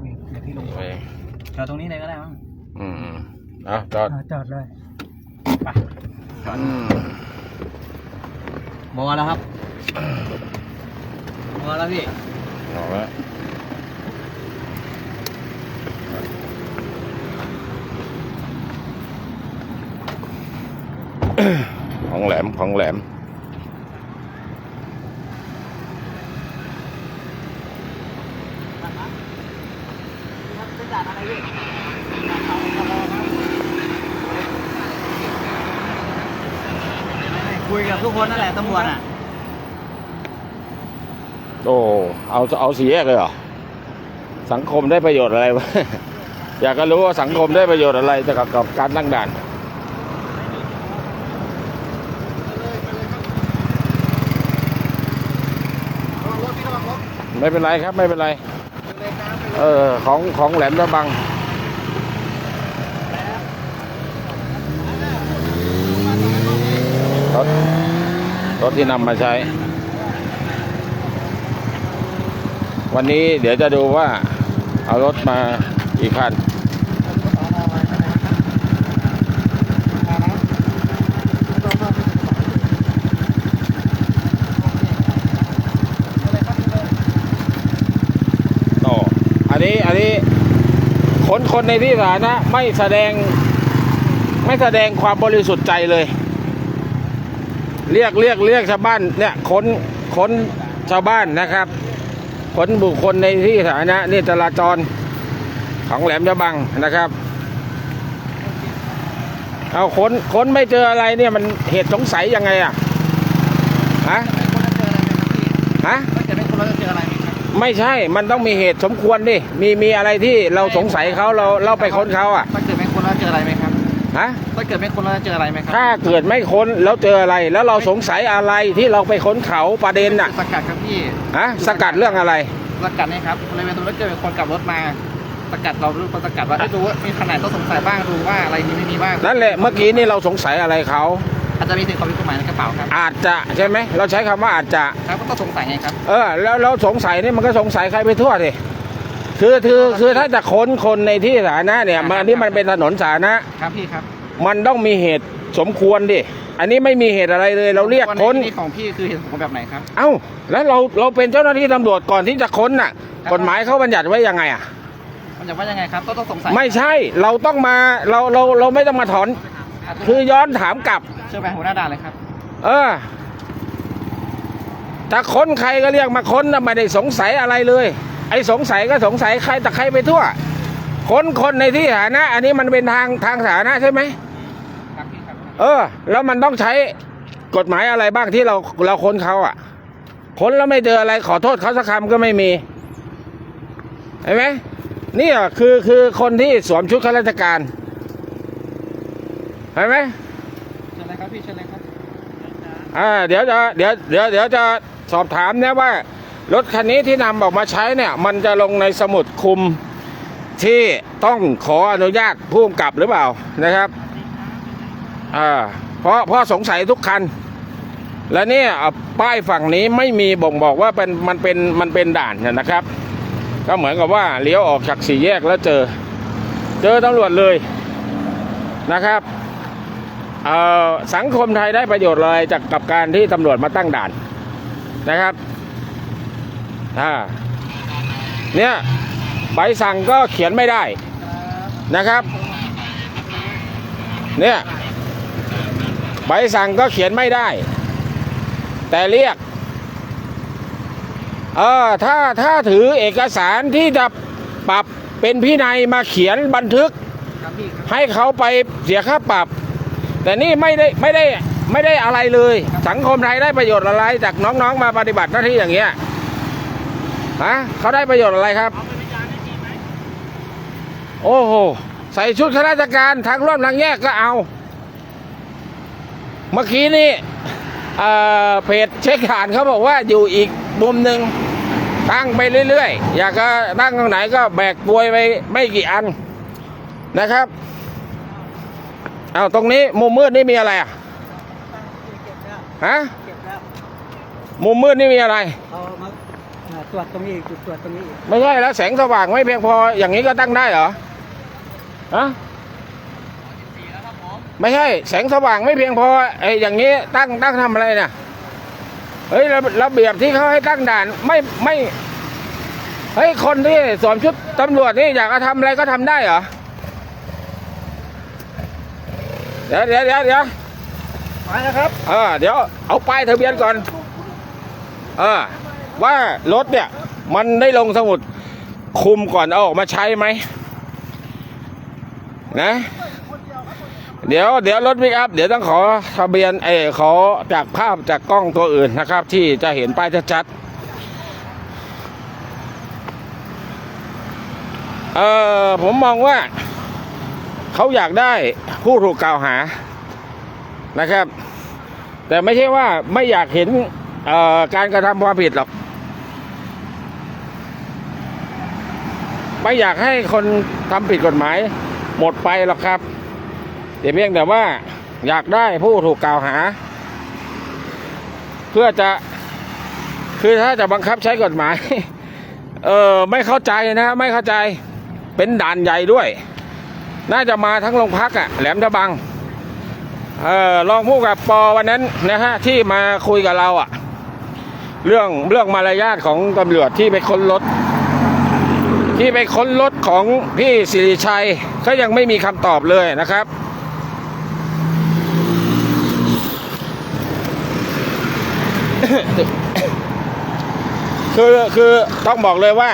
งเองเดี๋ยวพี่ลงไปจอดตรงนี้เลยก็ได้มั้งอืมอืมเอาจอดอ่าจอดเลยไปอืมมอแล้วครับมอแล้วพี่เอาละของแหลมของแหลม เป็นด่านอะไรพี่ คุยกับทุกคนนั่นแหละตำรวจอะโอ้เอาเอาสีแยกเลยเหรอสังคมได้ประโยชน์อะไรวะ อยากจะรู้ว่าสังคมได้ประโยชน์อะไรจากกับการตั้งด่านไม่เป็นไรครับไม่เป็นไร เออของของแหลมระบัง รถร ถที่นำมาใช้ วันนี้เดี๋ยวจะดูว่าเอารถมาอีกคันโอ้อันนี้อันนี้คนคนในที่สาธารณะไม่แสดงไม่แสดงความบริสุทธิ์ใจเลย เรียกเรียกเรียกชาวบ้านเนี่ยค้นค้นชาวบ้านนะครับค้นบุคคลในที่สาธารณะนี่จราจรของแหลมฉบังนะครับ เอาค้นค้นไม่เจออะไรเนี่ยมันเหตุสงสัยยังไงอะฮะฮะถ้าเกิดไม่คนเราจะเจออะไรไหมครับไม่ใช่ มันต้องมีเหตุสมควรดิ มีมีอะไรที่เราสงสัยเขาเราเราไปค้นเขาอะถ้าเกิดไม่คนเราเจออะไรไหมครับ ฮะถ้าเกิดไม่คนเราจะเจออะไรไหมครัถ้าเกิดไม่ค้นแล้วเจออะไร แล้วเราสงสัยอะไรที่เราไปค้นเขาประเด็นน่ะสกัดครับพี่ฮะสกัดเรื่องอะไร สกัดนี่ครับบริเวณตรงนั้นเกิดมีคนกลับรถมาสกัดเราดูคนสกัดว่าให้ดูว่ามีขนาดต้องสงสัยบ้างดูว่าอะไรมีไม่มีบ้างนั่นแหละเมื่อกี้นี่เราสงสัยอะไรเขา อาจจะมีสิ่งของผิดกฎหมายในกระเป๋าครับอาจจะใช่ไหมเราใช้คำว่าอาจจะ ครับก็ต้องสงสัยไงครับ เออแล้วเราสงสัยนี่มันก็สงสัยใครไปทั่วดิ คือคือคือถ้าจะค้นคนในที่สาธารณะเนี่ยมันอันนี้มันเป็นถนนสาธารณะครับพี่ครับมันต้องมีเหตุสมควรดิ อันนี้ไม่มีเหตุอะไรเลย เราเรียกค้นนี่ของพี่คือเหตุผลแบบไหนครับ เอ้า แล้วเราเราเป็นเจ้าหน้าที่ตำรวจก่อนที่จะค้นน่ะ กฎหมายเขาบัญญัติไว้ยังไงอะมันจะว่ายังไงครับก็ต้องสงสัย ไม่ใช่ เราต้องมาเราเราเราไม่ต้องมาถอน คือย้อนถามกลับ เชื่อไปหัวหน้าด่านเลยครับ เออ ถ้าค้นใครก็เรียกมาค้นนะไม่ได้สงสัยอะไรเลย ไอ้สงสัยก็สงสัยใครแต่ใครไปทั่วค้นคนในที่สาธารณะอันนี้มันเป็นทางทางสาธารณะใช่ไหมครับพี่ครับเออ แล้วมันต้องใช้กฎหมายอะไรบ้างที่เราเราค้นเขาอะ ค้นแล้วไม่เจออะไรขอโทษเขาสักคำก็ไม่มีเห็นไหมนี่อะคือคือคนที่สวมชุดข้าราชการเห็นไหมเชิญเลยครับพี่เชิญเลยครับอ่าเดี๋ยวจะเดี๋ยวเดี๋ยวเดี๋ยวจะสอบถามนะว่า รถคันนี้ที่นำออกมาใช้เนี่ย มันจะลงในสมุดคุมที่ต้องขออนุญาตผู้กำกับหรือเปล่านะครับอ่าเพราะเพราะสงสัยทุกคัน และเนี่ยป้ายฝั่งนี้ไม่มีบ่งบอกว่าเป็นมันเป็นมันเป็นด่านนะครับ ก็เหมือนกับว่าเลี้ยวออกจากสี่แยกแล้วเจอ เจอตำรวจเลยนะครับสังคมไทยได้ประโยชน์อะไรจากกับการที่ตำรวจมาตั้งด่านนะครับ อ่าเนี่ยใบสั่งก็เขียนไม่ได้นะครับ เนี่ยใบสั่งก็เขียนไม่ได้ แต่เรียกเออถ้าถ้าถือเอกสารที่จะปรับเป็นพินัยมาเขียนบันทึก ให้เขาไปเสียค่าปรับ แต่นี่ไม่ได้ไม่ได้ไม่ได้อะไรเลย สังคมไทยได้ประโยชน์อะไรจากน้องๆมาปฏิบัติหน้าที่อย่างเงี้ย ฮะเขาได้ประโยชน์อะไรครับ โอ้โห ใส่ชุดข้าราชการทางร่วมทางแยกก็เอา เมื่อกี้นี่เพจเช็คฐานเขาบอกว่าอยู่อีกมุมหนึ่งตั้งไปเรื่อยๆ อยากจะตั้งตรงไหนก็แบกปวยไปไม่กี่อันนะครับ เอาตรงนี้มุมมืดนี่มีอะไรอะฮะมุมมืดนี่มีอะไรเอามาตรวจตรงนี้อีกจุดตรวจตรงนี้อีกไม่ใช่แล้วแสงสว่างไม่เพียงพออย่างนี้ก็ตั้งได้เหรอฮะไม่ใช่แสงสว่างไม่เพียงพอไอ้อย่างนี้ตั้งตั้งทำอะไรเนี่ยเฮ้ยระระเบียบที่เขาให้ตั้งด่านไม่ไม่เฮ้ยคนที่สวมชุดตำรวจนี่อยากจะทำอะไรก็ทำได้เหรอเดี๋ยวเดี๋ยวเดี๋ยวเดี๋ยวมานะครับ เออเดี๋ยวเอาป้ายทะเบียนก่อนเออ ว่ารถเนี่ย มันได้ลงสมุดคุมก่อนเอาออกมาใช้ไหมนะ เดี๋ยวเดี๋ยวรถวิกอัพเดี๋ยวต้องขอทะเบียนเออขอจากภาพจากกล้องตัวอื่นนะครับ ที่จะเห็นป้ายชัดๆเออผมมองว่า เขาอยากได้ผู้ถูกกล่าวหานะครับ แต่ไม่ใช่ว่าไม่อยากเห็นการกระทำความผิดหรอก ไม่อยากให้คนทำผิดกฎหมาย หมดไปหรอกครับแต่เพียงแต่ว่าอยากได้ผู้ถูกกล่าวหา เพื่อจะคือถ้าจะบังคับใช้กฎหมาย เออไม่เข้าใจนะไม่เข้าใจเป็นด่านใหญ่ด้วย น่าจะมาทั้งโรงพักอะแหลมตะบังเออรองผู้กับปอวันนั้นนะฮะที่มาคุยกับเราอะ เรื่องเรื่องมารยาทของตำรวจที่ไปค้นรถ ที่ไปค้นรถของพี่สิริชัย ก็ยังไม่มีคำตอบเลยนะครับ คือคือต้องบอกเลยว่า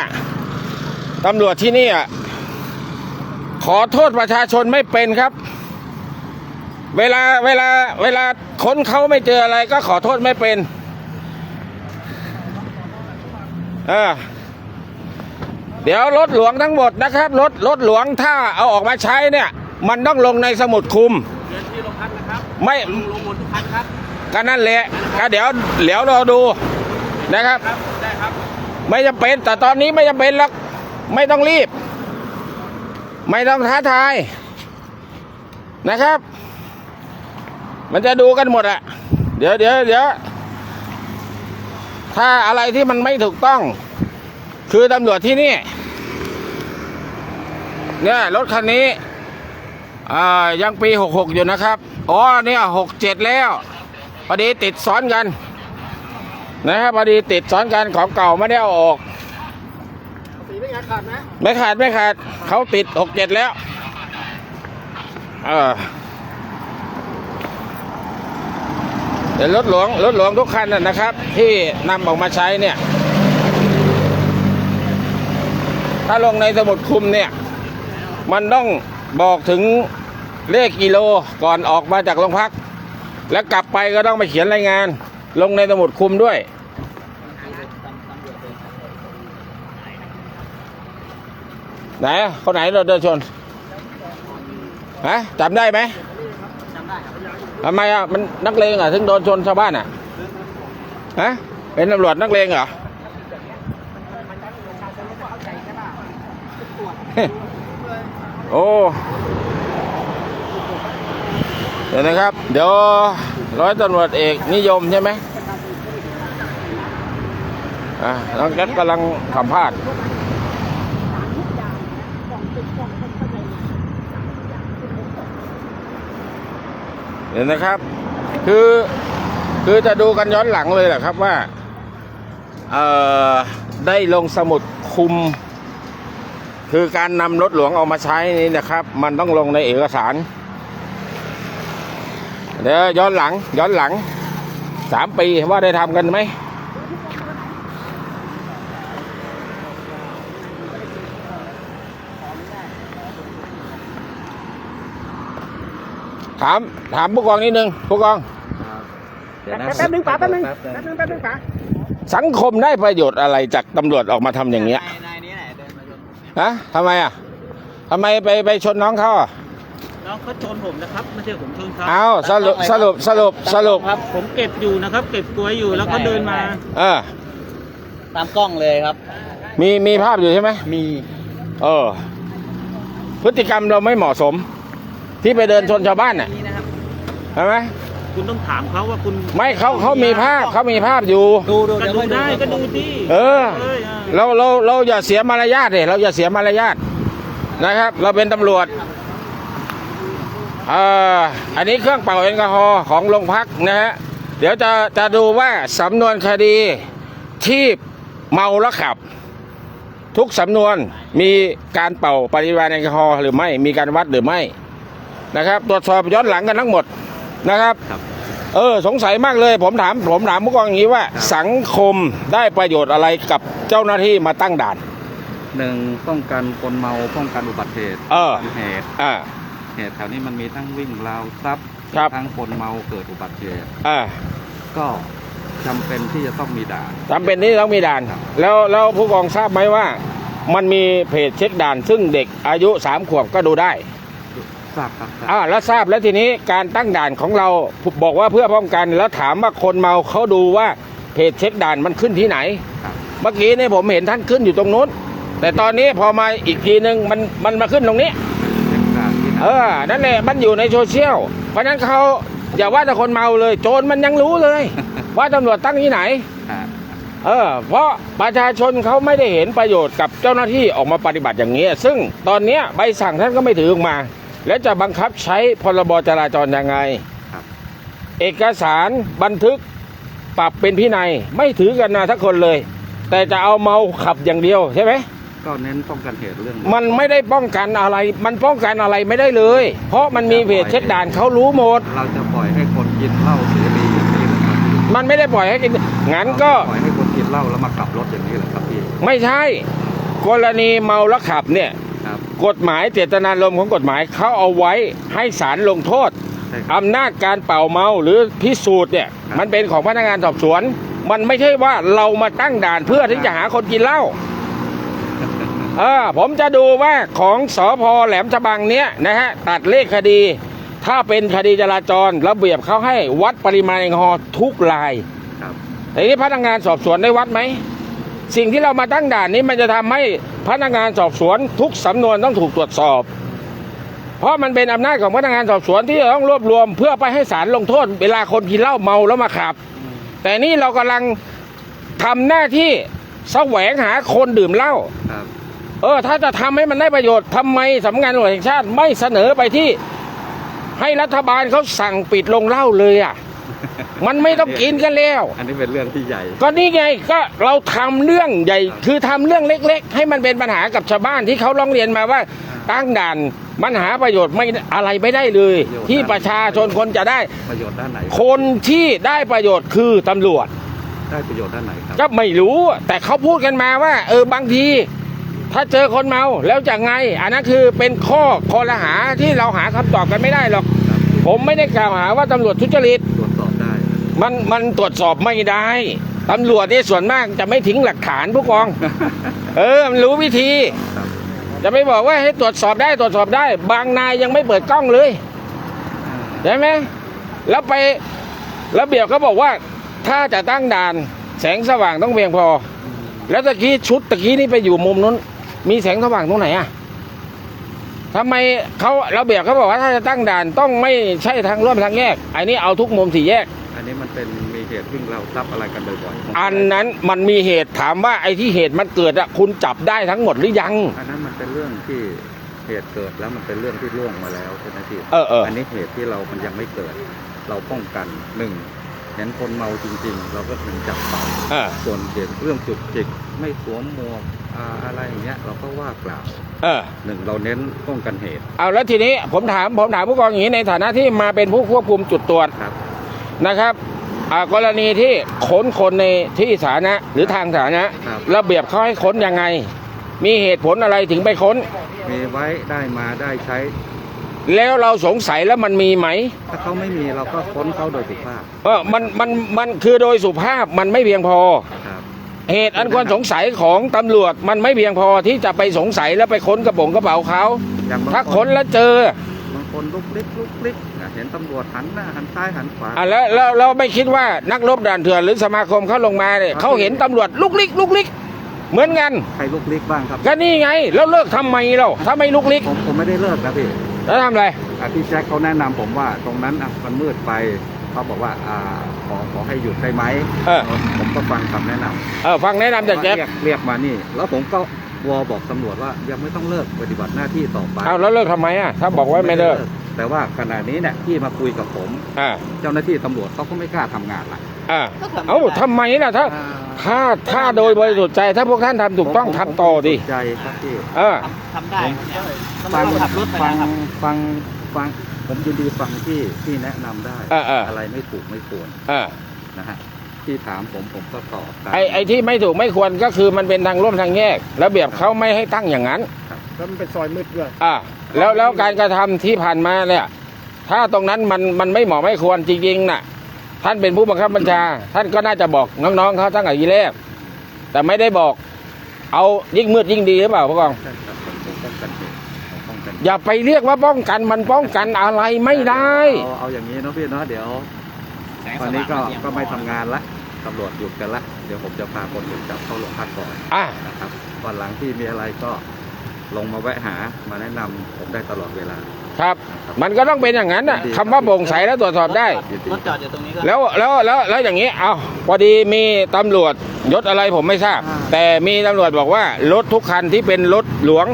ตำรวจที่นี่อะขอโทษประชาชนไม่เป็นครับ เวลาเวลาเวลาค้นเขาไม่เจออะไรก็ขอโทษไม่เป็น เออ เดี๋ยวรถหลวงทั้งหมดนะครับรถรถหลวงถ้าเอาออกมาใช้เนี่ย มันต้องลงในสมุดคุมเดินที่โรงพักนะครับไม่ลงลงหมดทุกคันครับก็นั่นแหละก็เดี๋ยวเดี๋ยวรอดูนะครับครับได้ครับ ไม่จะเป็นแต่ตอนนี้ไม่จะเป็นหรอกไม่ต้องรีบ ไม่ต้องท้าทายนะครับ มันจะดูกันหมดอะเดี๋ยวเดี๋ยวเดี๋ยวถ้าอะไรที่มันไม่ถูกต้อง คือตำรวจที่นี่ เนี่ยรถคันนี้อ่ายังปีหกหกอยู่นะครับ อ๋อเนี่ยหกเจ็ดแล้วพอดีติดซ้อนกัน นะครับพอดีติดซ้อนกันของเก่าไม่ได้เอาออกสีเป็นไงขาดไหมไม่ขาดไม่ขาดเขาติดหกเจ็ดแล้วเออเดี๋ยวรถหลวงรถหลวงทุกคันนะนะครับ ที่นำออกมาใช้เนี่ย ถ้าลงในสมุดคุมเนี่ย มันต้องบอกถึงเลขกิโลก่อนออกมาจากโรงพัก แล้วกลับไปก็ต้องไปเขียนรายงาน ลงในสมุดคุมด้วย ไหนคนไหนเราเดินชนฮะจำได้ไหมทำไมอะมันนักเลงอะถึงโดนชนชาวบ้านอะฮะเป็นตำรวจนักเลงเหรอ โอ้เดี๋ยวนะครับ เดี๋ยวร้อยตำรวจเอกนิยมใช่ไหมอะน้องแก๊สกำลังสัมภาษณ์เห็นนะครับ คือคือจะดูกันย้อนหลังเลยแหละครับว่า เอ่อ ได้ลงสมุดคุม คือการนำรถหลวงออกมาใช้นี่นะครับ มันต้องลงในเอกสาร เดี๋ยวย้อนหลัง ย้อนหลังสามปีว่าได้ทำกันไหมถามถามผู้กองนิดนึงผู้กองแป๊บนึงป๋าแป๊บนึงแป๊บนึงแป๊บนึงป๋าสังคมได้ประโยชน์อะไรจากตำรวจออกมาทำอย่างเงี้ย นฮะทำไมอะทำไมไปไปชนน้องเขาอะน้องเขาชนผมนะครับไม่ใช่ผมชนเขาเอาสรุปสรุปสรุปสรุปครับ ผมเก็บอยู่นะครับ เก็บกล้วยอยู่แล้วเขาเดินมา เออ ตามกล้องเลยครับ มีมีภาพอยู่ใช่ไหมมี เออ พฤติกรรมเราไม่เหมาะสม ที่ไปเดินชนชาวบ้านน่ะนี่นะครับใช่ไหม คุณต้องถามเขาว่าคุณไม่เขาเขามีภาพเขามีภาพอยู่ ดูดูก็เดี๋ยวดูให้ได้ก็ดูที่เออเลยอะเราเราเราอย่าเสียมารยาทเลยเราอย่าเสียมารยาทนะครับ เราเป็นตำรวจเอ่ออันนี้เครื่องเป่าแอลกอฮอล์ของโรงพักนะฮะเดี๋ยวจะจะดูว่าสำนวนคดีที่เมาแล้วขับ ทุกสำนวนมีการเป่าปริมาณแอลกอฮอล์หรือไม่มีการวัดหรือไม่นะครับ ตรวจสอบย้อนหลังกันทั้งหมด นะครับ เออสงสัยมากเลย ผมถามผมถามผู้กองอย่างนี้ว่าสังคมได้ประโยชน์อะไรกับเจ้าหน้าที่มาตั้งด่าน หนึ่งป้องกันคนเมาป้องกันอุบัติเหตุเออป้งกันเหตุอ่า เหตุแถวนี้มันมีทั้งวิ่งราวทรัพย์ครับ ทั้งคนเมาเกิดอุบัติเหตุอ่าก็จำเป็นที่จะต้องมีด่าน จำเป็นที่ต้องมีด่าน ครับ แล้วแล้วผู้กองทราบไหมว่า มันมีเพจเช็คด่าน ซึ่งเด็กอายุสามขวบก็ดูได้ ทราบครับทราบอ่าแล้วทราบแล้วทีนี้การตั้งด่านของเราบอกว่าเพื่อป้องกัน แล้วถามว่าคนเมาเขาดูว่าเพจเช็คด่านมันขึ้นที่ไหนครับเมื่อกี้นี่ผมเห็นท่านขึ้นอยู่ตรงนู้น แต่ตอนนี้พอมาอีกทีนึงมันมันมาขึ้นตรงนี้เช็คด่านที่ไหนเออ นั่นแหละมันอยู่ในโซเชียล เพราะฉะนั้นเขาอย่าว่าแต่คนเมาเลย โจรมันยังรู้เลย ว่าตำรวจตั้งที่ไหนอ่าเออ เพราะประชาชนเขาไม่ได้เห็นประโยชน์กับเจ้าหน้าที่ออกมาปฏิบัติอย่างนี้ ซึ่งตอนเนี้ยใบสั่งท่านก็ไม่ถือออกมา แล้วจะบังคับใช้พรบจราจรยังไงครับเอกสารบันทึกปรับเป็นพินัยไม่ถือกันนะทักคนเลย แต่จะเอาเมาขับอย่างเดียวใช่ไหมก็เน้นป้องกันเหตุเรื่อง มันไม่ได้ป้องกันอะไร มันป้องกันอะไรไม่ได้เลย เพราะมันมีเพจเช็คด่านเขารู้หมด เราจะปล่อยให้คนกินเหล้าเสรีอย่างนี้เหรอครับพี่มันไม่ได้ปล่อยให้กินงั้นก็ปล่อยให้คนกินเหล้าแล้วมาขับรถอย่างนี้เหรอครับพี่ไม่ใช่ กรณีเมาแล้วขับเนี่ยครับ กฎหมายเจตนารมณ์ของกฎหมายเขาเอาไว้ให้ศาลลงโทษใช่ครับอำนาจการเป่าเมาหรือพิสูจน์เนี่ยครับ มันเป็นของพนักงานสอบสวน มันไม่ใช่ว่าเรามาตั้งด่านเพื่อที่จะหาคนกินเหล้าเออผมจะดูว่าของสอพอแหลมฉบังเนี้ยนะฮะตัดเลขคดี ถ้าเป็นคดีจราจรระเบียบเขาให้วัดปริมาณแอลกอฮอล์ทุกราย ครับแต่นี้พนักงานสอบสวนได้วัดไหม สิ่งที่เรามาตั้งด่านนี้มันจะทำให้ พนักงานสอบสวนทุกสำนวนต้องถูกตรวจสอบ เพราะมันเป็นอำนาจของพนักงานสอบสวนที่จะต้องรวบรวม เพื่อไปให้ศาลลงโทษ เวลาคนกินเหล้าเมาแล้วมาขับ แต่นี่เรากำลังทำหน้าที่แสวงหาคนดื่มเหล้าครับเออ ถ้าจะทำให้มันได้ประโยชน์ทำไมสำนักงานตำรวจแห่งชาติไม่เสนอไปที่ให้รัฐบาลเขาสั่งปิดลงเหล้าเลยอะ มันไม่ต้องกินกันแล้ว อันนี้เป็นเรื่องที่ใหญ่ ก็นี่ไงก็เราทำเรื่องใหญ่ คือทำเรื่องเล็ก ๆ ให้มันเป็นปัญหากับชาวบ้านที่เขาร้องเรียนมาว่าตั้งด่านมันหาประโยชน์ไม่อะไรไม่ได้เลยประโยชน์ที่ประชาชนคนจะได้ประโยชน์ด้านไหน คนที่ได้ประโยชน์คือตำรวจ ได้ประโยชน์ด้านไหนครับก็ไม่รู้แต่เขาพูดกันมาว่า เออบางที ถ้าเจอคนเมาแล้วจะไง อันนั้นคือเป็นข้อคอรหาที่เราหาคำตอบกันไม่ได้หรอกครับผมไม่ได้กล่าวหาว่าตำรวจทุจริต มันมันตรวจสอบไม่ได้ตำรวจนี่ส่วนมากจะไม่ทิ้งหลักฐานผู้กอง เออมันรู้วิธีครับจะไม่บอกว่าให้ตรวจสอบได้ตรวจสอบได้ บางนายยังไม่เปิดกล้องเลยใช่ไหมแล้วไประเบียบเขาบอกว่า ถ้าจะตั้งด่าน แสงสว่างต้องเพียงพอ แล้วตะกี้ชุดตะกี้นี่ไปอยู่มุมนู้น มีแสงสว่างตรงไหนอะทำไมเขาระเบียบเขาบอกว่าถ้าจะตั้งด่านต้องไม่ใช่ทางร่วมทางแยก อันนี้เอาทุกมุมสี่แยก อันนี้มันเป็นมีเหตุวิ่งเราทรัพย์อะไรกันบ่อยๆอันนั้นมันมีเหตุถามว่าไอ้ที่เหตุมันเกิดอะคุณจับได้ทั้งหมดหรือยัง อันนั้นมันเป็นเรื่องที่เหตุเกิดแล้วมันเป็นเรื่องที่ล่วงมาแล้วใช่ไหมพี่เออเอออันนี้เหตุที่เรามันยังไม่เกิด เราป้องกันหนึ่งเห็นคนเมาจริง ๆ เราก็ถึงจับเป่าเออส่วนเหตุเรื่องจุกจิกไม่สวมหมวกอ่าอะไรอย่างเงี้ยเราก็ว่ากล่าวเออหนึ่งเราเน้นป้องกันเหตุ เอาแล้วทีนี้ผมถามผมถามผู้กองอย่างนี้ในฐานะที่มาเป็นผู้ควบคุมจุดตรวจครับ นะครับอ่ากรณีที่ค้นคนในที่สาธารณะหรือทางสาธารณะครับระเบียบเขาให้ค้นยังไง มีเหตุผลอะไรถึงไปค้น มีไว้ได้มาได้ใช้ แล้วเราสงสัยแล้วมันมีไหม ถ้าเขาไม่มีเราก็ค้นเขาโดยสุภาพเออมันมันมันคือโดยสุภาพมันไม่เพียงพอครับเหตุอันควรสงสัยของตำรวจมันไม่เพียงพอที่จะไปสงสัยแล้วไปค้นกระโปรงกระเป๋าเขาอย่างบางถ้าคค้นนแล้วเจอบางคนลุกลิกลุกลิกอะ เห็นตำรวจหันหน้าหันซ้ายหันขวา อะแล้วแล้วเราไม่คิดว่านักรบด่านเถื่อนหรือสมาคมเขาลงมาเนี่ยครับ เขาเห็นตำรวจลุกลิกลุกลิก เหมือนกันใครลุกลิกบ้างครับ ก็นี่ไง แล้วเลิกทำไมเราถ้าไม่ลุกลิก ผมผมไม่ได้เลิกนะพี่แล้วทำอะไร อะพี่แจ็คเขาแนะนำผมว่าตรงนั้นอะมันมืดไปเขาบอกว่าอ่าขอขอให้หยุดได้ไหมเออ ผมก็ฟังคำแนะนำเออฟังแนะนำจากแจ๊บเรียกเรียกมานี่ แล้วผมก็ วอบอกตำรวจว่ายังไม่ต้องเลิกปฏิบัติหน้าที่ต่อไปเอาแล้วเลิกทำไมอะถ้าบอกว่าไม่เลิก แต่ว่าขณะนี้เนี่ยที่มาคุยกับผม อ่า เจ้าหน้าที่ตำรวจเขาก็ไม่กล้าทำงานละอ่า เอ้าทำไมล่ะถ้า ถ้าถ้าโดยบริสุทธิ์ใจ ถ้าพวกท่านทำถูกต้องผมทำต่อดิผมใจครับพี่เออ ทำได้ครับเนี่ยฟังตำรวจขับรถไปฟังนะครับ ฟังฟังผมยินดีฟังที่ที่แนะนำได้ เออเอออะไรไม่ถูกไม่ควรเออ นะฮะ ที่ถามผมผมก็ตอบตามไอ้ไอ้ที่ไม่ถูกไม่ควรก็คือมันเป็นทางร่วมทางแยก ระเบียบเขาไม่ให้ตั้งอย่างนั้นแล้วมันเป็นซอยมืดด้วย อ่าแล้วแล้วการกระทำที่ผ่านมาเนี่ย ถ้าตรงนั้นมันมันไม่เหมาะไม่ควรจริงๆน่ะ ท่านเป็นผู้บังคับบัญชา ท่านก็น่าจะบอกน้องๆเขาตั้งแต่ทีแรกแต่ไม่ได้บอก เอายิ่งมืดยิ่งดีหรือเปล่าผู้กอง ใช่ครับผมผมป้องกันเหตุผมป้องกันเหตุอย่าไปเรียกว่าป้องกันมันป้องกันอะไรไม่ได้ เอาเอาอย่างนี้เนาะพี่เนาะเดี๋ยว วันนี้ก็ก็ไม่ทำงานละตำรวจหยุดกันละ เดี๋ยวผมจะพาคนถูกจับเข้าโรงพักก่อนอะนะครับวันหลังที่มีอะไรก็ลงมาแวะหามาแนะนำผมได้ตลอดเวลา ครับนะครับมันก็ต้องเป็นอย่างนั้นน่ะคำว่าโปร่งใสแล้วตรวจสอบได้ยินดีรถจอดอยู่ตรงนี้ก็แล้วแล้วแล้วแล้วอย่างนี้เอาพอดีมีตำรวจยศอะไรผมไม่ทราบ แต่มีตำรวจบอกว่ารถทุกคันที่เป็นรถหลวง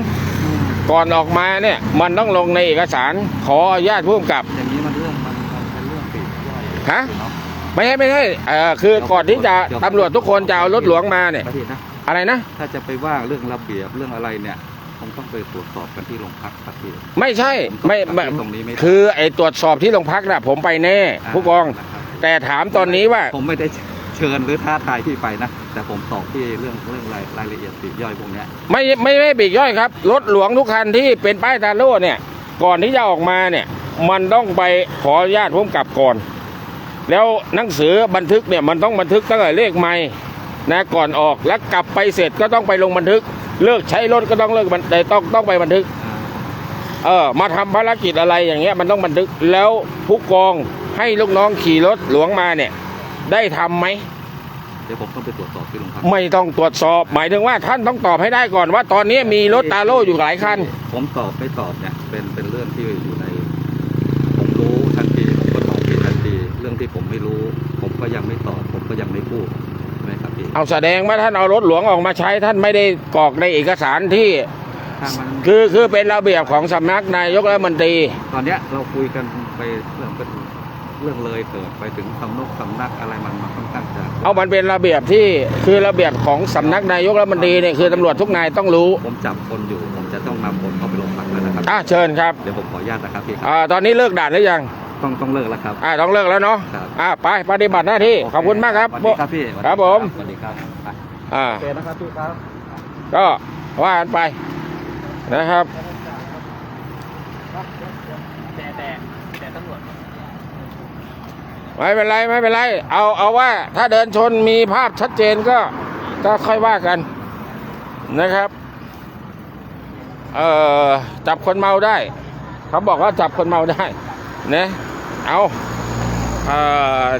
ก่อนออกมาเนี่ย มันต้องลงในเอกสารขออนุญาตผู้กำกับ อย่างนี้มันเรื่องมันมันเป็นเรื่องปลีกย่อย ฮะเนาะไม่ใช่ไม่ใช่เออคือก่อนที่จะตำรวจทุกคนจะเอารถหลวงมาเนี่ยนะพี่นะ อะไรนะ ถ้าจะไปว่าเรื่องระเบียบเรื่องอะไรเนี่ยคงต้องไปตรวจสอบกันที่โรงพักครับพี่ไม่ใช่ไม่ไม่ ตรงนี้ไม่ได้คือไอ้ตรวจสอบที่โรงพักน่ะ ผมไปแน่ ผู้กอง นะครับแต่ถามตอนนี้ว่า ผมไม่ได้เชิญหรือท้าทายที่ไปนะ แต่ผมตอบที่เรื่องเรื่องรายรายละเอียดปลีกย่อยพวกเนี้ย ไม่ไม่ไม่ปลีกย่อยครับ รถหลวงทุกคันที่เป็นป้ายตาโล่เนี่ย ก่อนที่จะออกมาเนี่ย มันต้องไปขออนุญาตพุ่มกับก่อน แล้วหนังสือบันทึกเนี่ยมันต้องบันทึกตั้งแต่เลขไม่นะก่อนออกแล้วกลับไปเสร็จก็ต้องไปลงบันทึก เลิกใช้รถก็ต้องเลิกบันแต่ต้องต้องไปบันทึกเออมาทำภารกิจอะไรอย่างเงี้ยมันต้องบันทึกแล้วผู้กองให้ลูกน้องขี่รถหลวงมาเนี่ย ได้ทำไหมเดี๋ยวผมต้องไปตรวจสอบที่โรงพักไม่ต้องตรวจสอบ หมายถึงว่าท่านต้องตอบให้ได้ก่อนว่า ตอนนี้มีรถตาโล่อยู่หลายคัน ผมตอบไม่ตอบเนี่ยเป็นเป็นเรื่องที่อยู่ใน ผมรู้ทันทีผมก็ตอบผิดทันที เรื่องที่ผมไม่รู้ ผมก็ยังไม่ตอบ ผมก็ยังไม่พูดใช่ไหมครับพี่ เอาแสดงว่าท่านเอารถหลวงออกมาใช้ท่านไม่ได้กรอกในเอกสารที่ถ้ามันคือคือเป็นระเบียบของสำนักนายกรัฐมนตรี ตอนเนี้ยเราคุยกันไปเรื่องเป็นเรื่องเลยเกิดไปถึงสำนักสำนักอะไรมันมันค่อนข้างจะเอามันเป็นระเบียบที่คือระเบียบของสำนักนายกรัฐมนตรีเนี่ยคือตำรวจทุกนายต้องรู้ผมจับคนอยู่ผมจะต้องนำคนเข้าไปโรงพักแล้วนะครับ อะเชิญครับ เดี๋ยวผมขออนุญาตนะครับพี่ครับ อ่าตอนนี้เลิกด่านหรือยัง ต้องต้องเลิกแล้วครับ อ่าต้องเลิกแล้วเนาะครับ อ่าไปปฏิบัติหน้าที่ขอบคุณมากครับ สวัสดีครับพี่ครับผม สวัสดีครับไปอ่า โอเคนะครับพี่ครับ ก็ว่ากันไปนะครับ แต่แต่แต่ตำรวจ ไม่เป็นไรไม่เป็นไร เอาเอาว่าถ้าเดินชนมีภาพชัดเจนก็ก็ค่อยว่ากันนะครับเอ่อจับคนเมาได้ เขาบอกว่าจับคนเมาได้นะ เอาเอ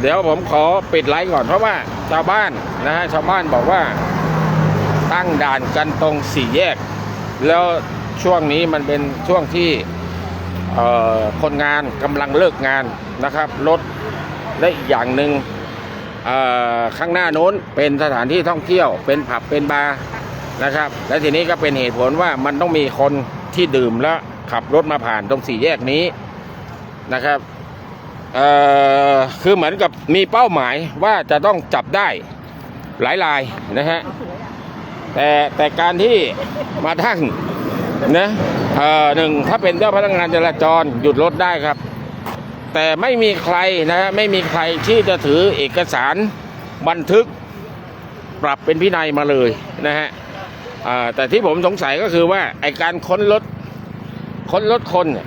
เดี๋ยวผมขอปิดไลฟ์ก่อนเพราะว่าชาวบ้านนะฮะชาวบ้านบอกว่าตั้งด่านกันตรงสี่แยก แล้วช่วงนี้มันเป็นช่วงที่คนงานกำลังเลิกงานนะครับรถและอีกอย่างหนึ่งเอ่อข้างหน้าโน้นเป็นสถานที่ท่องเที่ยว เป็นผับเป็นบาร์นะครับ และทีนี้ก็เป็นเหตุผลว่ามันต้องมีคนที่ดื่มแล้วขับรถมาผ่านตรงสี่แยกนี้นะครับ คือเหมือนกับมีเป้าหมายว่าจะต้องจับได้หลายรายนะฮะแต่แต่การที่มาทั้งนะหนึ่งถ้าเป็นเจ้าพนักงานจราจรหยุดรถได้ครับ แต่ไม่มีใครนะฮะไม่มีใครที่จะถือเอกสารบันทึกปรับเป็นพินัยมาเลยนะฮะแต่ที่ผมสงสัยก็คือว่าไอการค้นรถค้นรถคนเนี่ย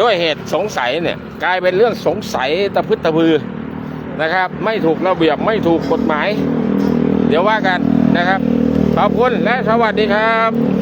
ด้วยเหตุสงสัยเนี่ยกลายเป็นเรื่องสงสัยตะพึดตะพือนะครับ ไม่ถูกระเบียบไม่ถูกกฎหมาย เดี๋ยวว่ากันนะครับ ขอบคุณและสวัสดีครับ